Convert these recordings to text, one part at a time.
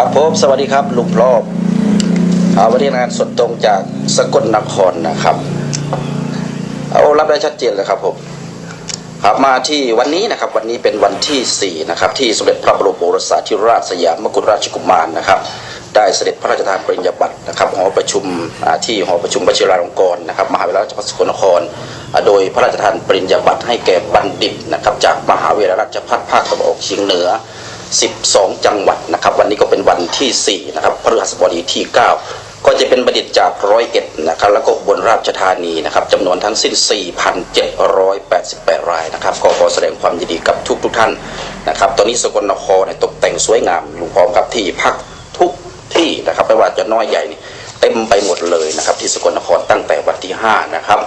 ครับผมสวัสดีครับลุงพรอบอ่าวันนี้งานสดตรงจากสกลนครนะครับเอารับได้ชัดเจนเลยครับผมครับมาที่วันนี้นะครับวันนี้เป็นวันที่4นะครับที่สมเด็จพระบรมโอรสาธิราชสยามมกุฎราชกุมารนะครับ ได้เสด็จพระราชทานปริญญาบัตรนะครับหอประชุมที่หอประชุมวชิราลงกรณ์นะครับมหาวิทยาลัยราชภัฏสกลนคร โดยพระราชทานปริญญาบัตรให้แก่บัณฑิตนะครับจากมหาวิทยาลัยราชภัฏภาคตะวันออกเฉียงเหนือ 12 จังหวัดนะครับ วันนี้ก็เป็นวันที่4นะครับพฤหัสบดีที่ 9 ก็จะเป็นบัณฑิตจากร้อยเอ็ดนะครับแล้วก็บนราชธานีนะครับจำนวนทั้งสิ้น 4,788 รายนะครับก็ขอแสดงความยินดีกับทุกทุกท่านนะครับตอนนี้สกลนครเนี่ยตกแต่งสวยงามลุงพร้อมครับที่พักทุกที่นะครับไม่ว่าจะน้อยใหญ่เต็มไปหมดเลยนะครับที่สกลนครตั้งแต่วันที่ 5 นะครับ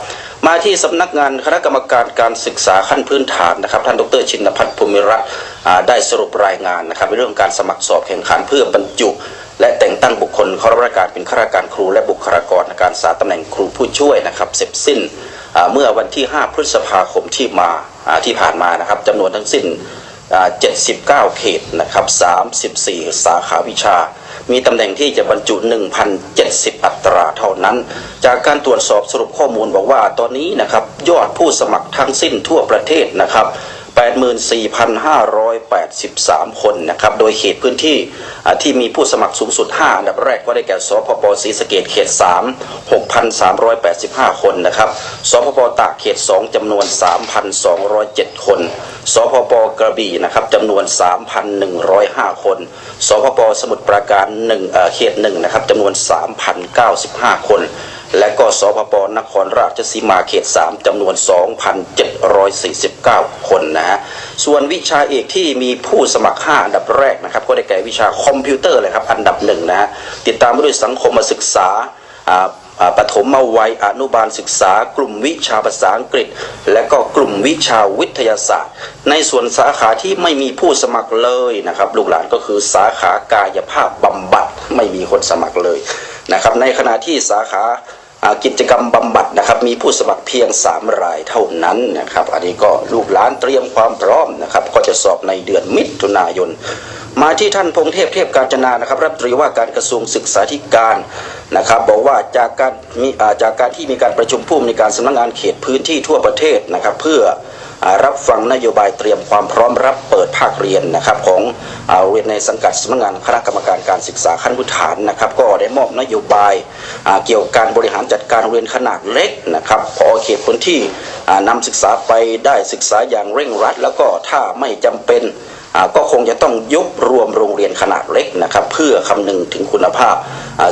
มาที่สำนักงานคณะกรรมการการศึกษาขั้นพื้นฐานนะครับ ท่านดรชินพัฒน์ภูมิรัตน์ได้สรุปรายงานนะครับในเรื่องการสมัครสอบแข่งขันเพื่อบรรจุ และแต่งตั้งบุคคลข้ารับราชการเป็นข้าราชการครู และบุคลากรในการสาตำแหน่งครูผู้ช่วยนะครับเสร็จสิ้นเมื่อวันที่ 5 พฤษภาคมที่มาที่ผ่านมานะครับจำนวนทั้งสิ้น 79 เขตนะครับ 34 สาขาวิชา มีตำแหน่งที่จะบรรจุ 1,070 อัตราเท่านั้น จากการตรวจสอบสรุปข้อมูลบอกว่าตอนนี้นะครับยอดผู้สมัครทั้งสิ้นทั่วประเทศนะครับ 84,583 คนนะครับโดยเขตพื้นที่ที่มีผู้สมัครสูงสุด 5 อันดับแรกก็ได้แก่สพปศรีสะเกดเขต 3 6,385 คนนะครับสพปตากเขต 2จำนวน 3,207 คนสพปกระบี่นะครับจำนวน 3,105 คนสพปสมุทรปราการ1เอ่อเขต1นะครับจำนวน 3,095 คน และก็สพปนครราชสีมาเขต 3จำนวน 2,749 คนนะฮะ ส่วนวิชาเอกที่มีผู้สมัคร 5 อันดับแรกนะครับ ก็ได้แก่วิชาคอมพิวเตอร์เลยครับ อันดับหนึ่งนะฮะ ติดตามมาด้วยสังคมศึกษาอ่าอ่าปฐมวัยอนุบาลศึกษา กลุ่มวิชาภาษาอังกฤษ และก็กลุ่มวิชาวิทยาศาสตร์ ในส่วนสาขาที่ไม่มีผู้สมัครเลยนะครับ ลูกหลานก็คือสาขากายภาพบำบัดไม่มีคนสมัครเลยนะครับในขณะที่สาขา กิจกรรมบำบัดนะครับมีผู้สมัครเพียง 3 รายเท่านั้นนะครับอันนี้ก็ลูกหลานเตรียมความพร้อมนะครับก็จะสอบในเดือนมิถุนายน มาที่ท่านพงเทพเทพการจนานะครับรัฐมนตรีว่าการกระทรวงศึกษาธิการนะครับบอกว่าจากการมีจากการที่มีการประชุมผู้มีการสำนักงานเขตพื้นที่ทั่วประเทศนะครับเพื่อ รับฟังนโยบายเตรียมความพร้อมรับเปิดภาคเรียนนะครับของโรงเรียนในสังกัดสำนักงานคณะกรรมการการศึกษาขั้นพื้นฐานนะครับ ก็ได้มอบนโยบายเกี่ยวกับการบริหารจัดการโรงเรียนขนาดเล็กนะครับพอเขตพื้นที่อ่านำศึกษาไปได้ศึกษาอย่างเร่งรัด แล้วก็ถ้าไม่จำเป็นก็คงจะต้องยกรวมโรงเรียนขนาดเล็กนะครับ เพื่อคำนึงถึงคุณภาพ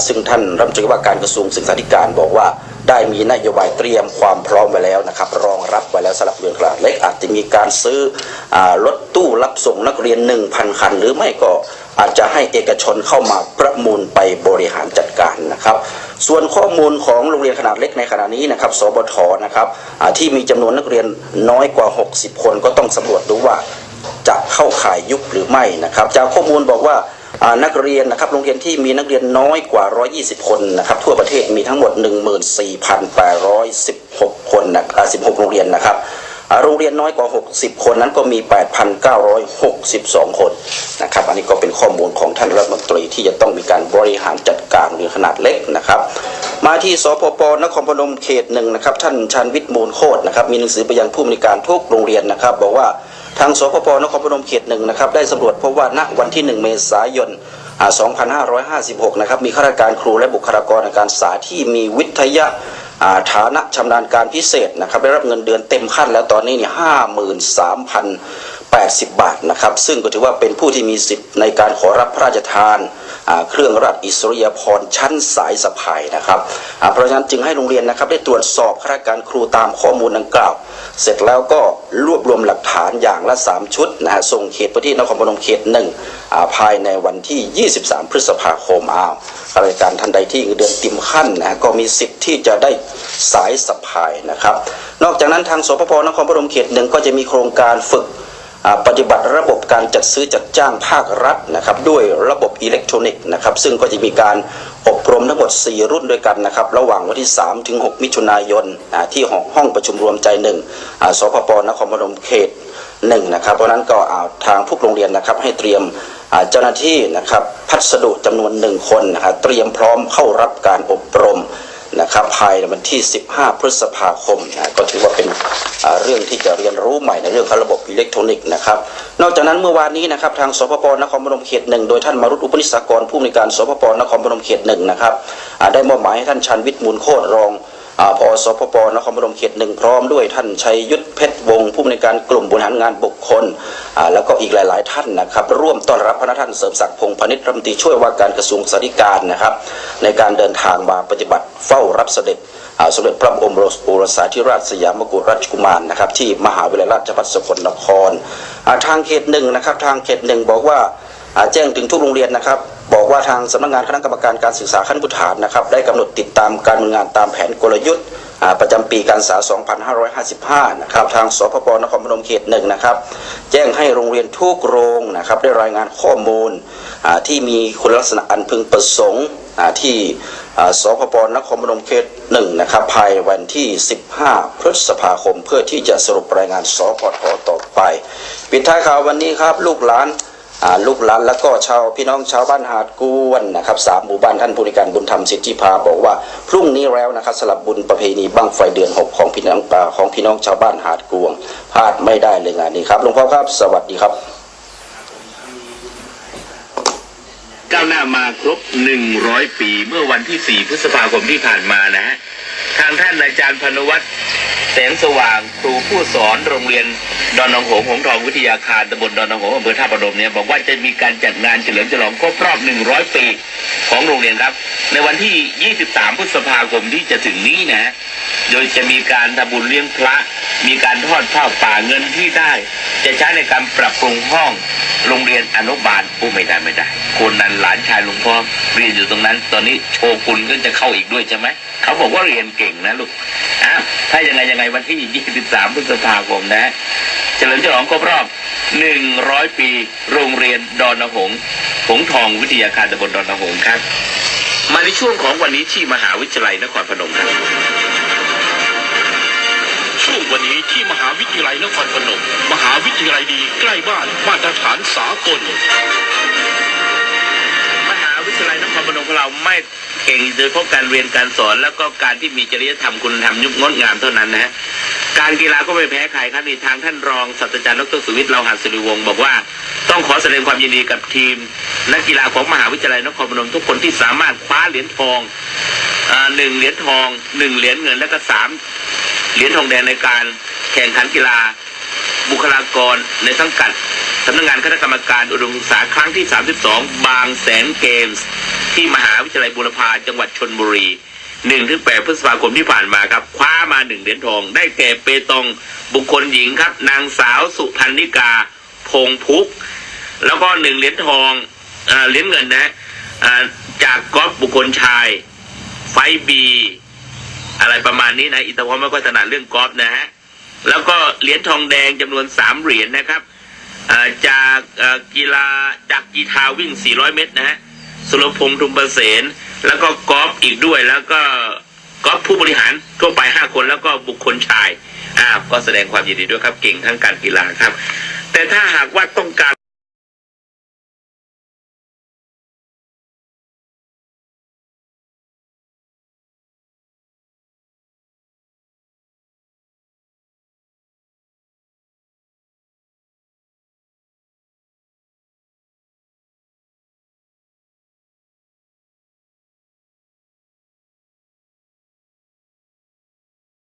ซึ่งท่านรัฐมนตรีว่าการกระทรวงศึกษาธิการบอกว่า ได้มีนโยบายเตรียมความพร้อมไว้แล้วนะครับ รองรับไว้แล้วสำหรับเรียนขนาดเล็กอาจจะมีการซื้ออรถตู้รับส่งนักเรียน 1,000 คัน หรือไม่ก็อาจจะให้เอกชนเข้ามาประมูลไปบริหารจัดการนะครับ ส่วนข้อมูลของโรงเรียนขนาดเล็กในขณะนี้นะครับ สบทนะครับที่มีจำนวนนักเรียนน้อยกว่า 60 คนก็ต้องสำรวจดูว่าจะเข้าข่ายยุบหรือไม่นะครับ จากข้อมูลบอกว่า นักเรียนนะครับโรงเรียนที่มีนักเรียนน้อยกว่า 120 คนนะครับทั่วประเทศมีทั้งหมด 14,816 คนนะอ่า16 โรงเรียนนะครับ โรงเรียนน้อยกว่า 60 คนนั้นก็มี 8,962 คนนะครับ อันนี้ก็เป็นข้อมูลของท่านรัฐมนตรีที่จะต้องมีการบริหารจัดการโรงเรียนขนาดเล็กนะครับ มาที่สพปนครพนมเขตหนึ่งนะครับ ท่านชันวิทย์มูลโคตรนะครับ มีหนังสือไปยังผู้อำนวยการทุกโรงเรียนนะครับ บอกว่าทางสพปนครพนมเขตหนึ่งนะครับได้สำรวจพบว่าณวันที่ 1 เมษายนอ่า2556 นะครับ มีข้าราชการครูและบุคลากรทางการศึกษาที่มีวิทยา ฐานะชำนาญการพิเศษนะครับได้รับเงินเดือนเต็มขั้นแล้วตอนนี้เนี่ยห้าหมื่นสามพัน แปดสิบบาทนะครับ ซึ่งก็ถือว่าเป็นผู้ที่มีสิทธิ์ในการขอรับพระราชทานเครื่องราชอิสริยาภรชั้นสายสะพายนะครับเพราะฉะนั้นจึงให้โรงเรียนนะครับได้ตรวจสอบข้าราชการครูตามข้อมูลดังกล่าว เสร็จแล้วก็รวบรวมหลักฐานอย่างละ 3 ชุดนะฮะส่งเขตพื้นที่นครพนมเขตหนึ่งอ่ภายในวันที่ 23 พฤษภาคมอ้าวข้าราชการท่านใดที่เดือนติมขั้นนะก็มีสิทธิ์ที่จะได้สายสะพายนะครับ นอกจากนั้นทางสปปนครพนมเขตหนึ่งก็จะมีโครงการฝึก ปฏิบัติระบบการจัดซื้อจัดจ้างภาครัฐนะครับด้วยระบบอิเล็กทรอนิกส์นะครับซึ่งก็จะมีการอบรมทั้งหมด 4 รุ่นด้วยกันนะครับระหว่างวันที่ 3 ถึง 6 มิถุนายนที่ห้ององประชุมรวมใจหนึ่งสพปนครพนมเขตหนึ่งนะครับเพราะนั้นก็อาทางทุกโรงเรียนนะครับให้เตรียมเจ้าหน้าที่นะครับพัสดุจำนวนหนึ่งคนนะครับเตรียมพร้อมเข้ารับการอบรมนะครับภายในวันที่ 15 พฤษภาคมนะก็ถือว่าเป็น เรื่องที่จะเรียนรู้ใหม่ในเรื่องของระบบอิเล็กทรอนิกส์นะครับ นอกจากนั้นเมื่อวานนี้นะครับทางสพปนครพนมเขตหนึ่งโดยท่านมารุตอุปนิสกรผู้อำนวยการสพปนครพนมเขตหนึ่งนะครับได้มอบหมายให้ท่านชันวิทย์มูลโคตรรอง พอสพปนครพนมเขตหนึ่งพร้อมด้วยท่านชัยยุทธเพชรวงศ์ผู้อำนวยการกลุ่มบริหารงานบุคคลอ่าแล้วก็อีกหลาย ๆ ท่านนะครับ ร่วมต้อนรับพระท่านเสริมศักดิ์พงษ์พนิชรัฐมนตรีช่วยว่าการกระทรวงสาธารณนะครับ ในการเดินทางมาปฏิบัติเฝ้ารับเสด็จอ่าสมเด็จพระบรมโอรสาธิราชสยามกุฎราชกุมารนะครับ ที่มหาวิทยาลัยราชภัฏสกลนครอ่าทางเขตหนึ่งนะครับทางเขตหนึ่งบอกว่าอ่าแจ้งถึงทุกโรงเรียนนะครับ บอกว่าทางสำนักงานคณะกรรมการการศึกษาขั้นพื้นฐานนะครับได้กำหนดติดตามการดำเนินงานตามแผนกลยุทธ์ประจำปีการศึกษา 2555 นะครับ ทางสพปนครพนมเขตหนึ่งนะครับ แจ้งให้โรงเรียนทุกโรงนะครับ ได้รายงานข้อมูลที่มีคุณลักษณะอันพึงประสงค์ที่สพปนครพนมเขตหนึ่งนะครับ ภายวันที่ 15 พฤษภาคม เพื่อที่จะสรุปรายงานสพทต่อไป ปิดท้ายข่าววันนี้ครับ ลูกหลาน ลูกหลานแล้วก็ชาวพี่น้องชาวบ้านหาดกวนนะครับสามหมู่บ้านท่านผู้ในการบุญธรรมสิทธิพาบอกว่าพรุ่งนี้แล้วนะครับสลับบุญประเพณีบั้งไฟเดือนหกของพี่น้องอ่าของพี่น้องชาวบ้านหาดกวงพลาดไม่ได้เลยงานนี้ครับหลวงพ่อครับสวัสดีครับ ก้าวหน้ามาครบ100ปีเมื่อวันที่4พฤษภาคมที่ผ่านมานะฮะทางท่านอาจารย์พนวัตแสงสว่างครูผู้สอนโรงเรียนดอนนองหงส์หงทองวิทยาคารตำบลดอนนองหงส์อำเภอท่าประดมเนี่ยบอกว่าจะมีการจัดงานเฉลิมฉลองครบรอบ 100 ปีของโรงเรียนครับ ในวันที่ 23 พฤษภาคมที่จะถึงนี้นะ โดยจะมีการทำบุญเลี้ยงพระ มีการทอดผ้าป่าเงินที่ได้ จะใช้ในการปรับปรุงห้องโรงเรียนอนุบาลอู้ไม่ได้ไม่ได้ คนนั้นหลานชายหลวงพ่อเรียนอยู่ตรงนั้น ตอนนี้โชกุนก็จะเข้าอีกด้วยใช่ไหม เขาบอกว่าเรียนเก่งนะลูกอะถ้ายังไงยังไงวันที่ 23 พฤษภาคมนะ เฉลิมฉลองครบรอบ 100 ปี โรงเรียนดอนหงหงทองวิทยาคารตำบลดอนหงครับ มาในช่วงของวันนี้ที่มหาวิทยาลัยนครพนมครับช่วงวันนี้ที่มหาวิทยาลัยนครพนม มหาวิทยาลัยดีใกล้บ้านมาตรฐานสากล วิทยาลัยนรพนมของเราไม่เก่งโดยเฉพาะการเรียนการสอน แล้วก็การที่มีจริยธรรมคุณธรรมยุบงดงามเท่านั้นนะฮะการกีฬาก็ไม่แพ้ใครครับในทางท่านรองศาสตราจารย์ดรสุวิทย์เราหาสิริวงศ์บอกว่าต้องขอแสดงความยินดีกับทีม นักกีฬาของมหาวิทยาลัยนครพนมทุกคนที่สามารถคว้าเหรียญทองหนึ่งเหรียญทองหนึ่งเหรียญเงินและก็สามเหรียญทองแดงในการแข่งขันกีฬาบุคลากรในสังกัด สำนักงานคณะกรรมการอุดมศึกษาครั้งที่ 32 บางแสนเกมส์ ที่มหาวิทยาลัยบูรพาจังหวัดชนบุรี1ถึง8พฤษภาคมที่ผ่านมาครับ คว้ามาหนึ่งเหรียญทอง ได้แก่เปตองบุคคลหญิงครับ นางสาวสุพันนิกา พงพุก แล้วก็หนึ่งเหรียญทองเอ่อเหรียญเงินนะฮะอ่าจากกอล์ฟบุคคลชาย ไฟบี อะไรประมาณนี้นะอิตาพรไม่ค่อยถนัดเรื่องกอล์ฟนะฮะแล้วก็เหรียญทองแดงจำนวนสามเหรียญนะครับ จากกีฬาจากกีฬาวิ่ง 400 เมตรนะฮะสุรพงษ์ทุมประเสนแล้วก็กอล์ฟอีกด้วยแล้วก็กอล์ฟผู้บริหารทั่วไป 5 คนแล้วก็บุคคลชายอ้าวก็แสดงความยินดีด้วยครับเก่งทั้งการกีฬาครับ แต่ถ้าหากว่าต้องการ